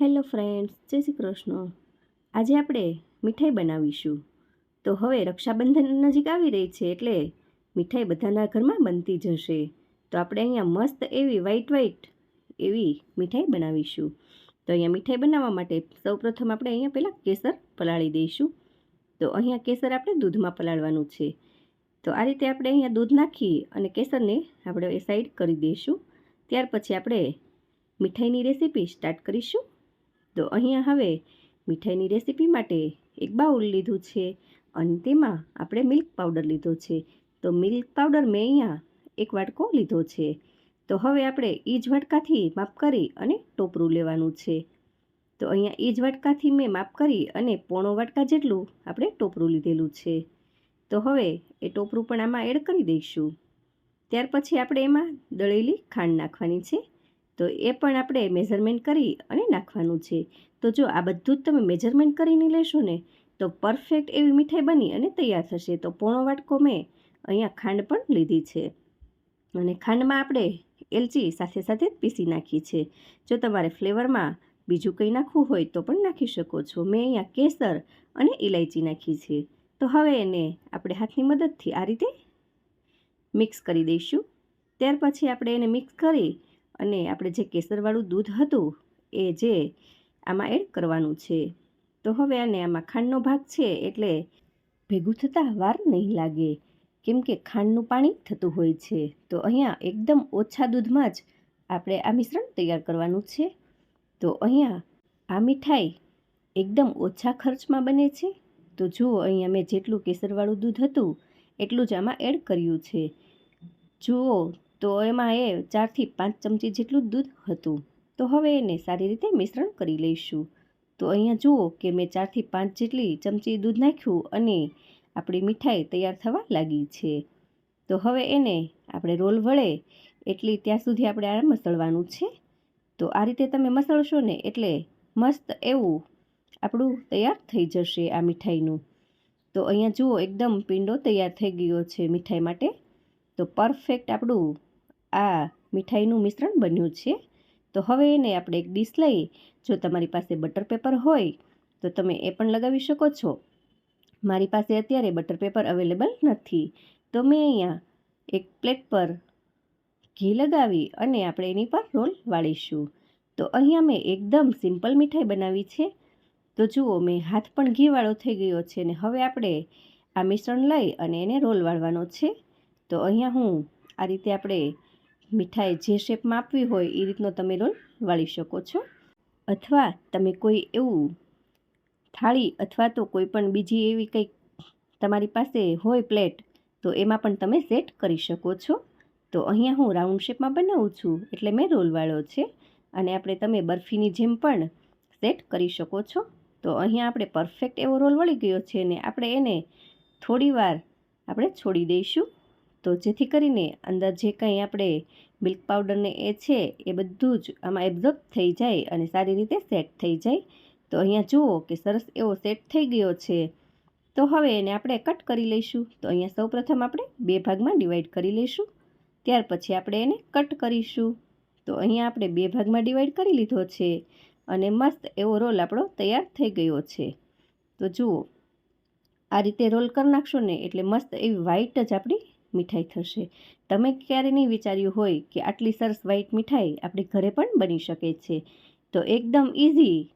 Hello friends, જય શ્રી કૃષ્ણ. આજે આપણે મીઠાઈ બનાવીશું. તો હવે રક્ષાબંધન નજીક આવી રહી છે એટલે મીઠાઈ બધાના ઘરમાં બનતી જશે. તો આપણે અહીંયા મસ્ત એવી વ્હાઈટ વ્હાઈટ એવી મીઠાઈ બનાવીશું. તો અહીંયા મીઠાઈ બનાવવા માટે સૌપ્રથમ આપણે અહીંયા પહેલાં કેસર પલાળી દઈશું. તો અહીંયા કેસર આપણે દૂધમાં પલાળવાનું છે. તો આ રીતે આપણે અહીંયા દૂધ નાખી અને કેસરને આપણે એ સાઈડ કરી દઈશું. ત્યાર પછી આપણે મીઠાઈની રેસીપી સ્ટાર્ટ કરીશું. તો અહીંયા હવે મીઠાઈની રેસીપી માટે એક બાઉલ લીધું છે અને તેમાં આપણે મિલ્ક પાવડર લીધો છે. તો મિલ્ક પાવડર મેં અહીંયા એક વાટકો લીધો છે. તો હવે આપણે એ જ વાટકાથી માપ કરી અને ટોપરું લેવાનું છે. તો અહીંયા એ જ વાટકાથી મેં માપ કરી અને પોણો વાટકા જેટલું આપણે ટોપરું લીધેલું છે. તો હવે એ ટોપરું પણ આમાં એડ કરી દઈશું. ત્યાર પછી આપણે એમાં દળેલી ખાંડ નાખવાની છે. તો એ પણ આપણે મેઝરમેન્ટ કરી અને નાખવાનું છે. તો જો આ બધું જ તમે મેઝરમેન્ટ કરીને લેશો ને, તો પરફેક્ટ એવી મીઠાઈ બની અને તૈયાર થશે. તો પોણો વાટકો મેં અહીંયા ખાંડ પણ લીધી છે. અને ખાંડમાં આપણે એલચી સાથે સાથે જ પીસી નાખી છે. જો તમારે ફ્લેવરમાં બીજું કંઈ નાખવું હોય તો પણ નાખી શકો છો. મેં અહીંયા કેસર અને ઇલાયચી નાખી છે. તો હવે એને આપણે હાથની મદદથી આ રીતે મિક્સ કરી દઈશું. ત્યાર પછી આપણે એને મિક્સ કરી અને આપણે જે કેસરવાળું દૂધ હતું, એ જે આમાં એડ કરવાનું છે. તો હવે આને આમાં ખાંડનો ભાગ છે, એટલે ભેગું થતાં વાર નહીં લાગે. કેમ કે ખાંડનું પાણી થતું હોય છે. તો અહીંયા એકદમ ઓછા દૂધમાં જ આપણે આ મિશ્રણ તૈયાર કરવાનું છે. તો અહીંયા આ મીઠાઈ એકદમ ઓછા ખર્ચમાં બને છે. તો જુઓ અહીંયા મેં જેટલું કેસરવાળું દૂધ હતું, એટલું જ આમાં એડ કર્યું છે. જુઓ તો એમાં એ ચારથી પાંચ ચમચી જેટલું દૂધ હતું. તો હવે એને સારી રીતે મિશ્રણ કરી લઈશું. તો અહીંયા જુઓ કે મેં ચારથી પાંચ જેટલી ચમચી દૂધ નાખ્યું અને આપણી મીઠાઈ તૈયાર થવા લાગી છે. તો હવે એને આપણે રોલ વળે એટલી ત્યાં સુધી આપણે આ મસળવાનું છે. તો આ રીતે તમે મસળશો ને એટલે મસ્ત એવું આપણું તૈયાર થઈ જશે આ મીઠાઈનું. તો અહીંયા જુઓ, એકદમ પિંડો તૈયાર થઈ ગયો છે મીઠાઈ માટે. તો પરફેક્ટ આપણું આ મીઠાઈનું મિશ્રણ બન્યું છે. તો હવે એને આપણે એક ડીશ લઈ, જો તમારી પાસે બટર પેપર હોય, તો તમે એ પણ લગાવી શકો છો. મારી પાસે અત્યારે બટર પેપર અવેલેબલ નથી. તો મેં અહીંયા એક પ્લેટ પર ઘી લગાવી અને આપણે એની પર રોલ વાળીશું. તો અહીંયા મેં એકદમ સિમ્પલ મીઠાઈ બનાવી છે. તો જુઓ, મેં હાથ પણ ઘીવાળો થઈ ગયો છે ને હવે આપણે આ મિશ્રણ લઈ અને એને રોલ વાળવાનો છે. તો અહીંયા હું આ રીતે આપણે મીઠાઈ જે શેપમાં આપવી હોય એ રીતનો તમે રોલ વાળી શકો છો. અથવા તમે કોઈ એવું થાળી અથવા તો કોઈ પણ બીજી એવી કંઈક તમારી પાસે હોય પ્લેટ તો એમાં પણ તમે સેટ કરી શકો છો. તો અહીંયા હું રાઉન્ડ શેપમાં બનાવું છું એટલે મેં રોલવાળો છે. અને આપણે તમે બરફીની જેમ પણ સેટ કરી શકો છો. તો અહીંયા આપણે પરફેક્ટ એવો રોલ વળી ગયો છે ને આપણે એને થોડીવાર આપણે છોડી દઈશું. તો જેથી કરીને અંદર જે કંઈ આપણે મિલ્ક પાવડરને એ છે, એ બધું જ આમાં એબ્ઝોર્બ થઈ જાય અને સારી રીતે સેટ થઈ જાય. તો અહીંયા જુઓ કે સરસ એવો સેટ થઈ ગયો છે. તો હવે એને આપણે કટ કરી લઈશું. તો અહીંયા સૌપ્રથમ આપણે બે ભાગમાં ડિવાઈડ કરી લઈશું. ત્યાર પછી આપણે એને કટ કરીશું. તો અહીંયા આપણે બે ભાગમાં ડિવાઈડ કરી લીધો છે અને મસ્ત એવો રોલ આપણો તૈયાર થઈ ગયો છે. તો જુઓ, આ રીતે રોલ કરી નાખશો ને એટલે મસ્ત એવી વ્હાઈટ જ આપણી મીઠાઈ થશે. તમે ક્યારે નહીં વિચાર્યું હોય કે આટલી સરસ વ્હાઈટ મીઠાઈ આપણે ઘરે પણ બની શકે છે. તો એકદમ ઇઝી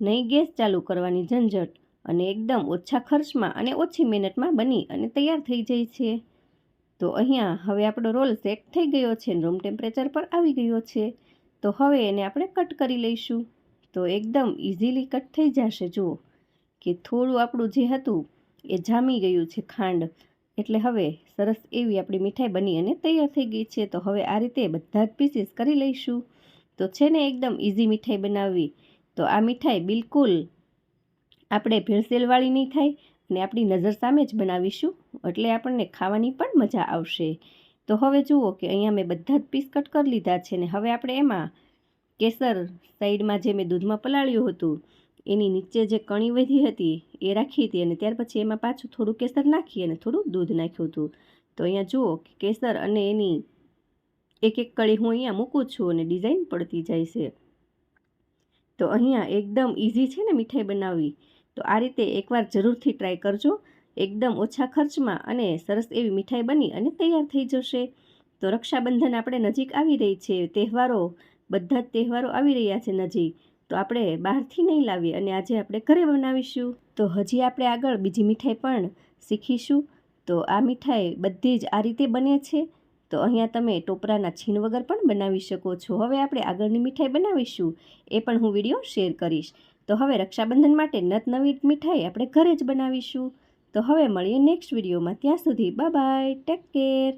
નહીં ગેસ ચાલુ કરવાની ઝંઝટ અને એકદમ ઓછા ખર્ચમાં અને ઓછી મહેનતમાં બની અને તૈયાર થઈ જાય છે. તો અહીંયા હવે આપણો રોલ સેટ થઈ ગયો છે રૂમ ટેમ્પરેચર પર આવી ગયો છે. તો હવે એને આપણે કટ કરી લઈશું. તો એકદમ ઇઝીલી કટ થઈ જશે. જુઓ કે થોડું આપણું જે હતું એ જામી ગયું છે ખાંડ. એટલે હવે સરસ એવી આપણી મીઠાઈ બની અને તૈયાર થઈ ગઈ છે. તો હવે આ રીતે બધા જ પીસીસ કરી લઈશું. તો છે ને એકદમ ઇઝી મીઠાઈ બનાવવી. તો આ મીઠાઈ બિલકુલ આપણે ભેળસેલવાળી નહીં થાય અને આપણી નજર સામે જ બનાવીશું. એટલે આપણને ખાવાની પણ મજા આવશે. તો હવે જુઓ કે અહીંયા મેં બધા જ પીસ કટ કરી લીધા છે ને હવે આપણે એમાં કેસર સાઈડમાં જે મેં દૂધમાં પલાળ્યું હતું એની નીચે જે કણી વધી હતી એ રાખી હતી અને ત્યાર પછી એમાં પાછું થોડું કેસર નાખી અને થોડું દૂધ નાખ્યું હતું. તો અહીંયા જુઓ કેસર અને એની એક એક કળી હું અહીંયા મૂકું છું અને ડિઝાઇન પડતી જાય છે. તો અહીંયા એકદમ ઇઝી છે ને મીઠાઈ બનાવવી. તો આ રીતે એકવાર જરૂરથી ટ્રાય કરજો. એકદમ ઓછા ખર્ચમાં અને સરસ એવી મીઠાઈ બની અને તૈયાર થઈ જશે. તો રક્ષાબંધન આપણે નજીક આવી રહી છે. તહેવારો, બધા જ તહેવારો આવી રહ્યા છે નજીક. તો આપણે બહારથી નહીં લાવીએ અને આજે આપણે ઘરે બનાવીશું. તો હજી આપણે આગળ બીજી મીઠાઈ પણ શીખીશું. તો આ મીઠાઈ બધી જ આ રીતે બને છે. તો અહીંયા તમે ટોપરાના છીણ વગર પણ બનાવી શકો છો. હવે આપણે આગળની મીઠાઈ બનાવીશું. એ પણ હું વીડિયો શેર કરીશ. તો હવે રક્ષાબંધન માટે નત નવી મીઠાઈ આપણે ઘરે જ બનાવીશું. તો હવે મળીએ નેક્સ્ટ વિડીયોમાં. ત્યાં સુધી બાય બાય. Take care.